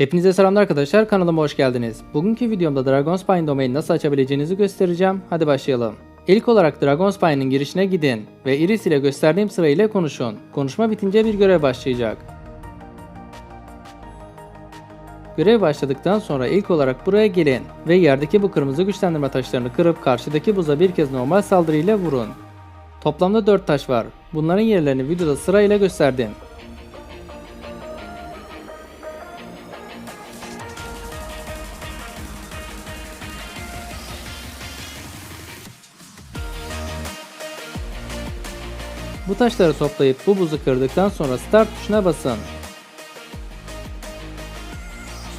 Hepinize selamlar arkadaşlar kanalıma hoş geldiniz. Bugünkü videomda Dragonspine domaini nasıl açabileceğinizi göstereceğim. Hadi başlayalım. İlk olarak Dragonspine'ın girişine gidin ve Iris ile gösterdiğim sırayla konuşun. Konuşma bitince bir görev başlayacak. Görev başladıktan sonra ilk olarak buraya gelin ve yerdeki bu kırmızı güçlendirme taşlarını kırıp karşıdaki buza bir kez normal saldırıyla vurun. Toplamda 4 taş var. Bunların yerlerini videoda sırayla gösterdim. Bu taşları toplayıp bu buzu kırdıktan sonra start tuşuna basın.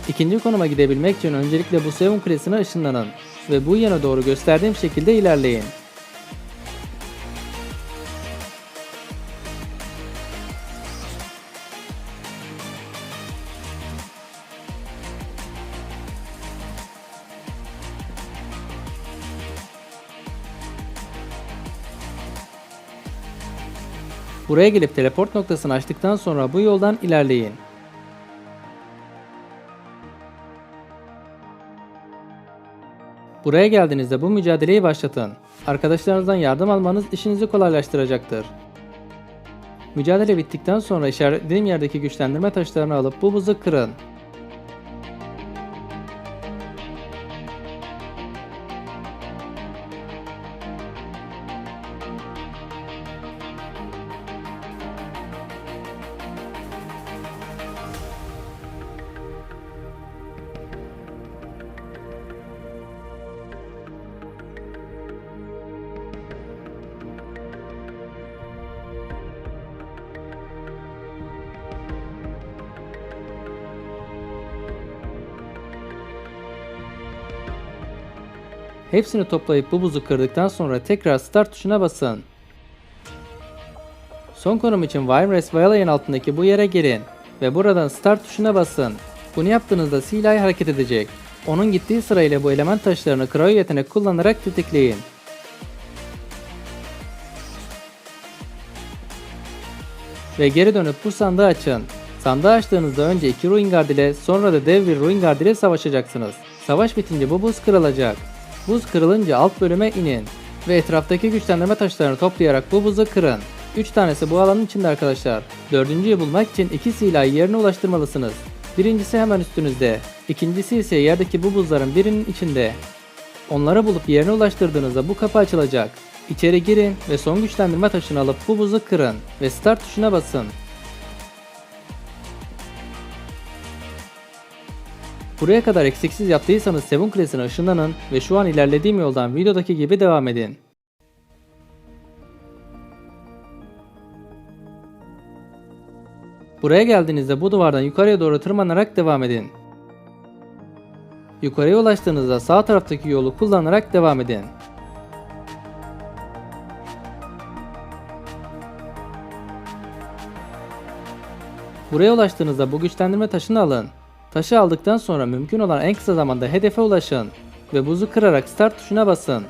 İkinci konuma gidebilmek için öncelikle bu Seven Kulesi'ne ışınlanın ve bu yana doğru gösterdiğim şekilde ilerleyin. Buraya gelip teleport noktasını açtıktan sonra bu yoldan ilerleyin. Buraya geldiğinizde bu mücadeleyi başlatın. Arkadaşlarınızdan yardım almanız işinizi kolaylaştıracaktır. Mücadele bittikten sonra işaretlediğim yerdeki güçlendirme taşlarını alıp bu buzu kırın. Hepsini toplayıp bu buzu kırdıktan sonra tekrar start tuşuna basın. Son konum için Virus Valley'in altındaki bu yere gelin ve buradan start tuşuna basın. Bunu yaptığınızda Silay hareket edecek. Onun gittiği sırayla bu element taşlarını Cryo yetenek kullanarak tetikleyin. Ve geri dönüp bu sandığı açın. Sandığı açtığınızda önce iki Ruin Guard ile sonra da dev bir Ruin Guard ile savaşacaksınız. Savaş bitince bu buz kırılacak. Buz kırılınca alt bölüme inin ve etraftaki güçlendirme taşlarını toplayarak bu buzu kırın. 3 tanesi bu alanın içinde arkadaşlar. Dördüncüyü bulmak için iki silahı yerine ulaştırmalısınız. Birincisi hemen üstünüzde. İkincisi ise yerdeki bu buzların birinin içinde. Onları bulup yerine ulaştırdığınızda bu kapı açılacak. İçeri girin ve son güçlendirme taşını alıp bu buzu kırın ve start tuşuna basın. Buraya kadar eksiksiz yaptıysanız Seven Kulesi'ne ışınlanın ve şu an ilerlediğim yoldan videodaki gibi devam edin. Buraya geldiğinizde bu duvardan yukarıya doğru tırmanarak devam edin. Yukarıya ulaştığınızda sağ taraftaki yolu kullanarak devam edin. Buraya ulaştığınızda bu güçlendirme taşını alın. Taşı aldıktan sonra mümkün olan en kısa zamanda hedefe ulaşın ve buzu kırarak start tuşuna basın.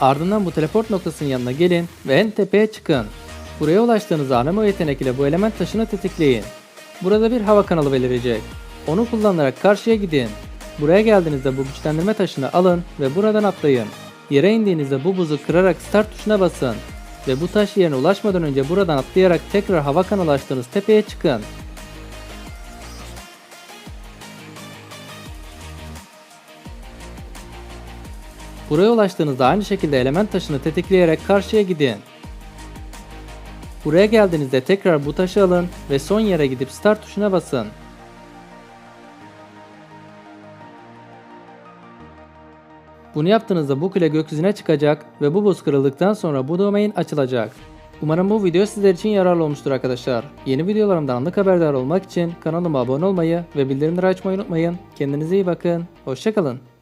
Ardından bu teleport noktasının yanına gelin ve en tepeye çıkın. Buraya ulaştığınızda anemo yetenek ile bu element taşını tetikleyin. Burada bir hava kanalı belirecek. Onu kullanarak karşıya gidin. Buraya geldiğinizde bu güçlendirme taşını alın ve buradan atlayın. Yere indiğinizde bu buzu kırarak start tuşuna basın ve bu taş yerine ulaşmadan önce buradan atlayarak tekrar hava kanalı tepeye çıkın. Buraya ulaştığınızda aynı şekilde element taşını tetikleyerek karşıya gidin. Buraya geldiğinizde tekrar bu taşı alın ve son yere gidip start tuşuna basın. Bunu yaptığınızda bu kule gökyüzüne çıkacak ve bu buz kırıldıktan sonra bu domain açılacak. Umarım bu video sizler için yararlı olmuştur arkadaşlar. Yeni videolarımdan anlık haberdar olmak için kanalıma abone olmayı ve bildirimleri açmayı unutmayın. Kendinize iyi bakın. Hoşçakalın.